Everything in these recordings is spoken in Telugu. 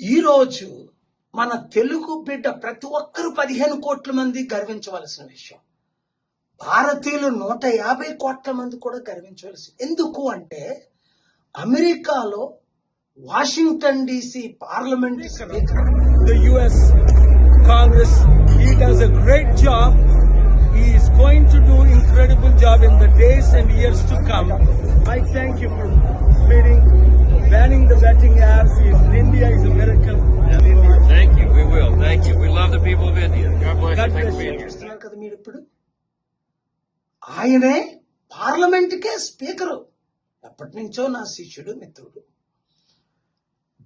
ఈరోజు మన తెలుగు బిడ్డ ప్రతి ఒక్కరు పదిహేను కోట్ల మంది గర్వించవలసిన విషయం. భారతీయులు నూట యాభై కోట్ల మంది కూడా గర్వించవలసి ఎందుకు అంటే అమెరికాలో Washington DC parliament Congress great job going to do incredible job in the days and years to come. I thank you for meeting banning the betting apps in India is a miracle. Thank you. We will. Thank you. We love the people of India. God bless God you. Thanks for being here. చూస్తున్నారు కదా మీరు ఇప్పుడు ఆయనే పార్లమెంట్కే స్పీకరు ఎప్పటి నుంచో నా శిష్యుడు మిత్రుడు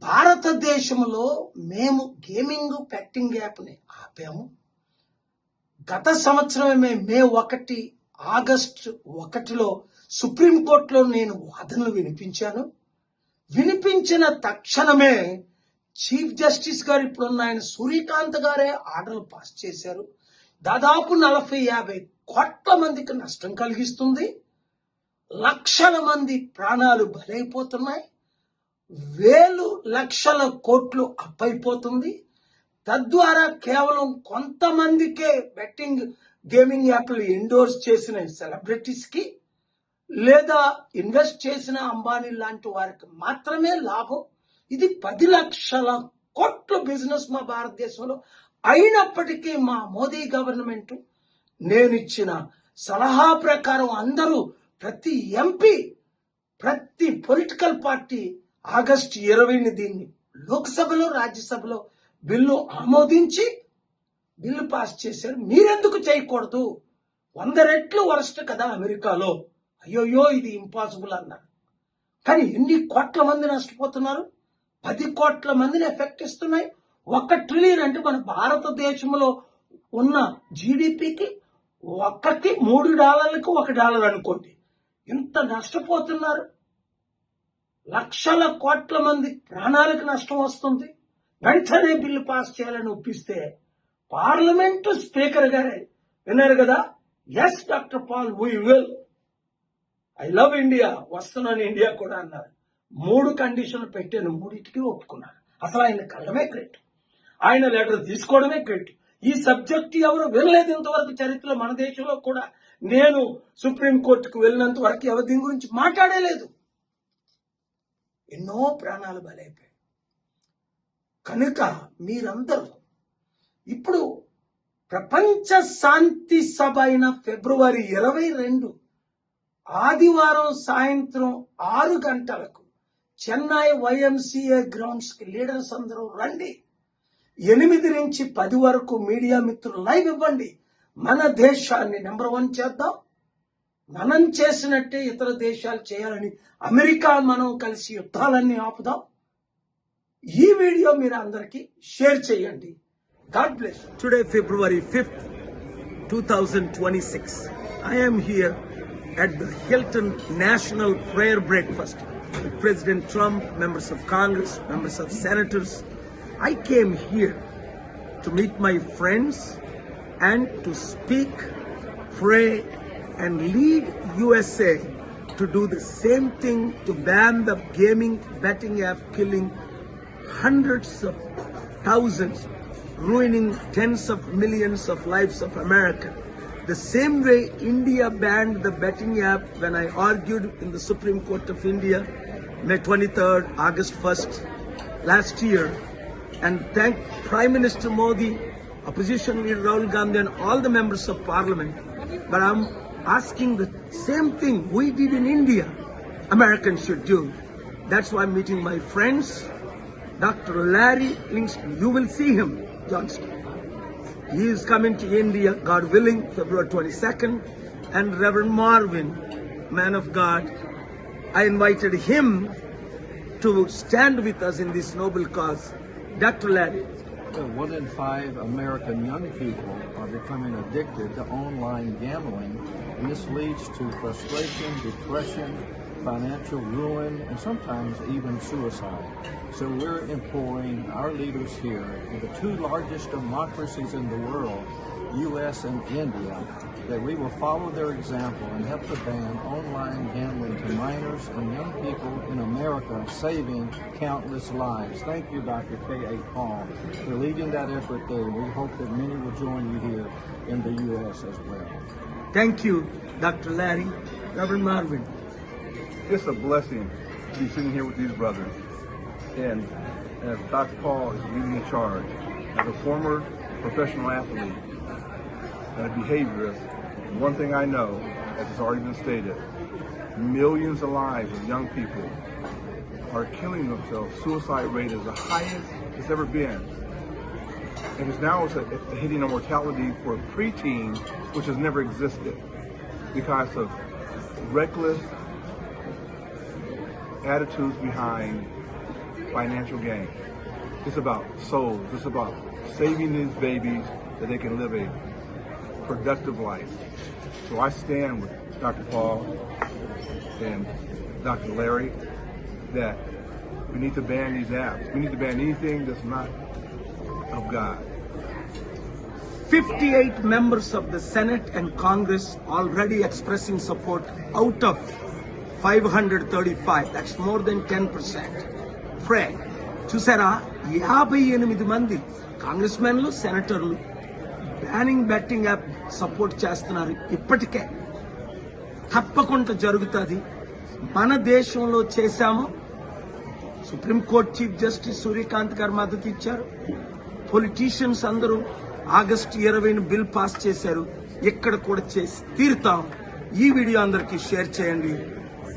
భారతదేశంలో మేము గేమింగ్ బెట్టింగ్ యాప్ని ఆపాము గత సంవత్సరమే మే ఒకటి ఆగస్టు ఒకటిలో సుప్రీంకోర్టులో నేను వాదనలు వినిపించాను వినిపించిన తక్షణమే చీఫ్ జస్టిస్ గారు ఇప్పుడున్న ఆయన సూర్యకాంత్ గారే ఆర్డర్లు పాస్ చేశారు. దాదాపు నలభై యాభై కోట్ల మందికి నష్టం కలిగిస్తుంది. లక్షల మంది ప్రాణాలు బలైపోతున్నాయి. వేలు లక్షల కోట్లు అప్పైపోతుంది. తద్వారా కేవలం కొంతమందికే బెట్టింగ్ గేమింగ్ యాప్లు ఎండోర్స్ చేసిన సెలబ్రిటీస్కి లేదా ఇన్వెస్ట్ చేసిన అంబానీ లాంటి వారికి మాత్రమే లాభం. ఇది పది లక్షల కోట్ల బిజినెస్ మా భారతదేశంలో అయినప్పటికీ మా మోదీ గవర్నమెంట్ నేను ఇచ్చిన సలహా ప్రకారం అందరూ ప్రతి ఎంపీ ప్రతి పొలిటికల్ పార్టీ ఆగస్టు ఇరవైని దీన్ని లోక్సభలో రాజ్యసభలో బిల్లు ఆమోదించి బిల్లు పాస్ చేశారు. మీరెందుకు చేయకూడదు? వంద రెట్లు వరస్ట్ కదా అమెరికాలో. అయ్యోయ్యో ఇది ఇంపాసిబుల్ అన్నారు కానీ ఎన్ని కోట్ల మంది నష్టపోతున్నారు? పది కోట్ల మందిని ఎఫెక్ట్ ఇస్తున్నాయి ఒక ట్రిలియన్ అంటే మన భారతదేశంలో ఉన్న జీడిపికి ఒకటి మూడు డాలర్లకు ఒక డాలర్ అనుకోండి. ఇంత నష్టపోతున్నారు? లక్షల కోట్ల మంది ప్రాణాలకు నష్టం వస్తుంది. వెంటనే బిల్లు పాస్ చేయాలని ఒప్పిస్తే పార్లమెంటు స్పీకర్ గారే విన్నారు కదా? Yes doctor Paul we will I love India వస్తున్నాను ఇండియా కూడా అన్నారు. మూడు కండిషన్లు పెట్టాను మూడింటికి ఒప్పుకున్నారు. అసలు ఆయన కళ్ళమే గ్రేట్ ఆయన లెటర్ తీసుకోవడమే గ్రేట్ ఈ సబ్జెక్ట్ ఎవరు వినలేదు ఇంతవరకు చరిత్రలో మన దేశంలో కూడా. నేను సుప్రీం కోర్టుకు వెళ్ళినంత వరకు ఎవరు దీని గురించి మాట్లాడలేదు. ఎన్నో ప్రాణాలు బలైపోయాయి. కనుక మీరందరూ ఇప్పుడు ప్రపంచ శాంతి సభ అయిన ఫిబ్రవరి ఇరవై రెండు ఆదివారం సాయంత్రం ఆరు గంటలకు చెన్నై వైఎంసీఏ గ్రౌండ్స్కి లీడర్స్ అందరూ రండి. ఎనిమిది నుంచి పది వరకు మీడియా మిత్రులు లైవ్ ఇవ్వండి. మన దేశాన్ని నెంబర్ వన్ చేద్దాం. మనం చేసినట్టే ఇతర దేశాలు చేయాలని అమెరికా మనం కలిసి యుద్ధాలన్నీ ఆపుదాం. ఈ వీడియో మీరు అందరికీ షేర్ చేయండి. God bless today February fifth two thousand twenty six I'm here at the Hilton National Prayer Breakfast with President Trump, members of Congress, members of senators. I came here to meet my friends and to speak, pray, and lead USA to do the same thing to ban the gaming betting app killing hundreds of thousands, ruining tens of millions of lives of America. The same way India banned the betting app when I argued in the Supreme Court of India, May 23rd, August 1st, last year, and thank Prime Minister Modi, Opposition Leader Rahul Gandhi, and all the members of Parliament. But I'm asking the same thing we did in India, Americans should do. That's why I'm meeting my friends, Dr. Larry Lingston. You will see him, Johnston. He is coming to India, God willing, February 22nd. And Reverend Marvin, man of God, I invited him to stand with us in this noble cause. Dr. Larry. One in five American young people are becoming addicted to online gambling, and this leads to frustration, depression, financial ruin, and sometimes even suicide. So we're imploring our leaders here in the two largest democracies in the world U.S. and India, that we will follow their example and help to ban online gambling to minors and young people in America, saving countless lives. Thank you, Dr. K.A. Paul, for leading that effort there. We hope that many will join you here in the U.S. as well. Thank you, Dr. Larry. Reverend Marvin. It's a blessing to be sitting here with these brothers. And as Dr. Paul is leading the charge, as a former professional athlete and a behaviorist, one thing I know, as has already been stated, millions of lives of young people are killing themselves. Suicide rate is the highest it's ever been. And it's now it's a, a hitting a mortality for preteens, which has never existed because of reckless attitudes behind financial gain. It's about souls. It's about saving these babies that they can live a productive life. So I stand with Dr. Paul and Dr. Larry that we need to ban these apps. We need to ban anything that's not of God. 58 members of the Senate and Congress already expressing support out of 535. That's more than 10%. Pray. చూసారా? యాభై ఎనిమిది మంది కాంగ్రెస్ మెన్లు సెనేటర్లు బ్యానింగ్ బ్యాటింగ్ యాప్ సపోర్ట్ చేస్తున్నారు ఇప్పటికే. తప్పకుండా జరుగుతుంది. మన దేశంలో చేశాము. సుప్రీంకోర్టు చీఫ్ జస్టిస్ సూర్యకాంత్ గారు మద్దతు ఇచ్చారు. పొలిటీషియన్స్ అందరూ ఆగస్టు ఇరవైన బిల్ పాస్ చేశారు. ఇక్కడ కూడా చేసి తీరుతాం. ఈ వీడియో అందరికీ షేర్ చేయండి.